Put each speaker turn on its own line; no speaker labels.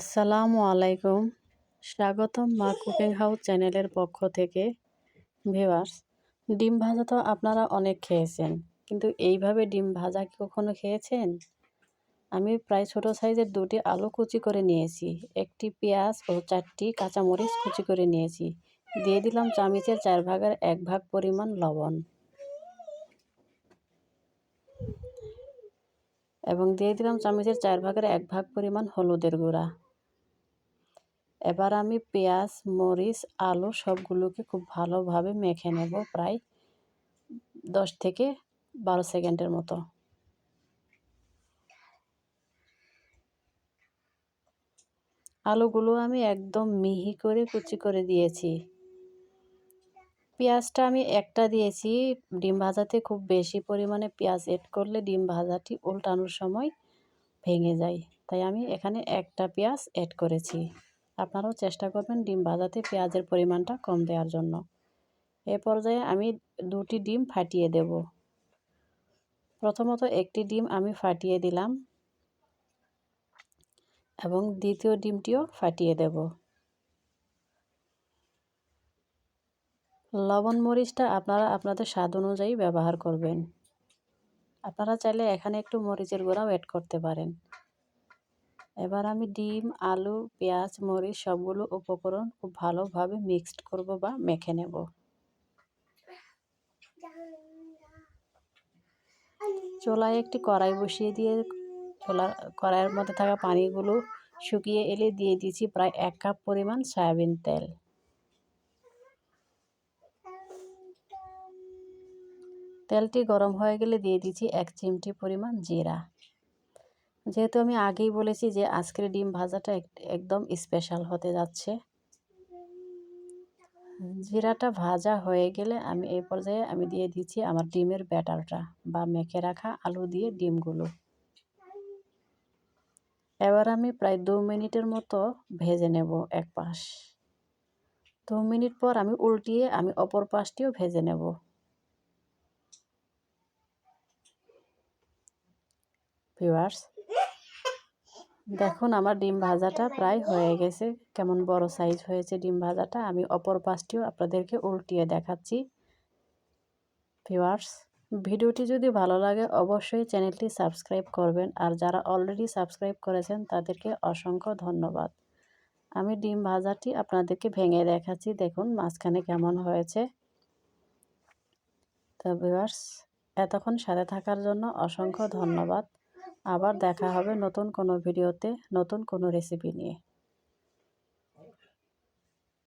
আসসালামু আলাইকুম। স্বাগতম মা কুকিং হাউস চ্যানেলের পক্ষ থেকে। ভিওয়ার্স ডিম ভাজা তো আপনারা অনেক খেয়েছেন, কিন্তু এইভাবে ডিম ভাজা কি কখনো খেয়েছেন? আমি প্রায় ছোট সাইজের দুটি আলু কুচি করে নিয়েছি, একটি পেঁয়াজ ও চারটি কাঁচামরিচ কুচি করে নিয়েছি। দিয়ে দিলাম চামিচের চার ভাগের এক ভাগ পরিমাণ লবণ। এবং দিয়ে দিলাম চামচের চার ভাগের এক ভাগ পরিমাণ হলুদের গুঁড়া। এবার আমি পেঁয়াজ, মরিচ, আলু সবগুলোকে খুব ভালোভাবে মেখে নেব প্রায় দশ থেকে বারো সেকেন্ডের মতো। আলুগুলো আমি একদম মিহি করে কুচি করে দিয়েছি। পেঁয়াজটা আমি একটা দিয়েছি, ডিম ভাজাতে খুব বেশি পরিমাণে পেঁয়াজ এড করলে ডিম ভাজাটি উল্টানোর সময় ভেঙে যায়। তাই আমি এখানে একটা পেঁয়াজ এড করেছি। আপনারাও চেষ্টা করবেন ডিম ভাজাতে পেঁয়াজের পরিমাণটা কম দেওয়ার জন্য। এ পর্যায়ে আমি দুটি ডিম ফাটিয়ে দেব। প্রথমত একটি ডিম আমি ফাটিয়ে দিলাম এবং দ্বিতীয় ডিমটিও ফাটিয়ে দেব। লবণ মরিচটা আপনারা আপনাদের স্বাদ অনুযায়ী ব্যবহার করবেন। আপনারা চাইলে এখানে একটু মরিচের গুঁড়াও অ্যাড করতে পারেন। এবার আমি ডিম, আলু, পেঁয়াজ, মরিচ সবগুলো উপকরণ খুব ভালোভাবে মিক্সড করব বা মেখে নেব। চোলায় একটি কড়াই বসিয়ে দিয়ে চোলার কড়াইয়ের মধ্যে থাকা পানিগুলো শুকিয়ে এলে দিয়ে দিয়েছি প্রায় এক কাপ পরিমাণ সয়াবিন তেল। তেলটি গরম হয়ে গেলে দিয়ে দিচ্ছি এক চিমটি পরিমাণ জিরা। যেহেতু আমি আগেই বলেছি যে আজকের ডিম ভাজাটা একদম স্পেশাল হতে যাচ্ছে। জিরাটা ভাজা হয়ে গেলে আমি এই পর্যায়ে আমি দিয়ে দিচ্ছি আমার ডিমের ব্যাটারটা বা মেখে রাখা আলু দিয়ে ডিমগুলো। এবার আমি প্রায় দু মিনিটের মতো ভেজে নেব এক পাশ। দু মিনিট পর আমি উল্টিয়ে আমি অপর পাশটিও ভেজে নেব। ভিউয়ার্স দেখুন, আমার ডিম ভাজাটা প্রায় হয়ে গেছে। কেমন বড় সাইজ হয়েছে ডিম ভাজাটা, আমি অপর পাশটিও আপনাদেরকে উল্টিয়ে দেখাচ্ছি। ভিওয়ার্স ভিডিওটি যদি ভালো লাগে, অবশ্যই চ্যানেলটি সাবস্ক্রাইব করবেন। আর যারা অলরেডি সাবস্ক্রাইব করেছেন, তাদেরকে অসংখ্য ধন্যবাদ। আমি ডিম ভাজাটি আপনাদেরকে ভেঙে দেখাচ্ছি। দেখুন, মাঝখানে কেমন হয়েছে। তো ভিওয়ার্স এতক্ষণ সাথে থাকার জন্য অসংখ্য ধন্যবাদ। আবার দেখা হবে নতুন কোনো ভিডিওতে নতুন কোনো রেসিপি নিয়ে।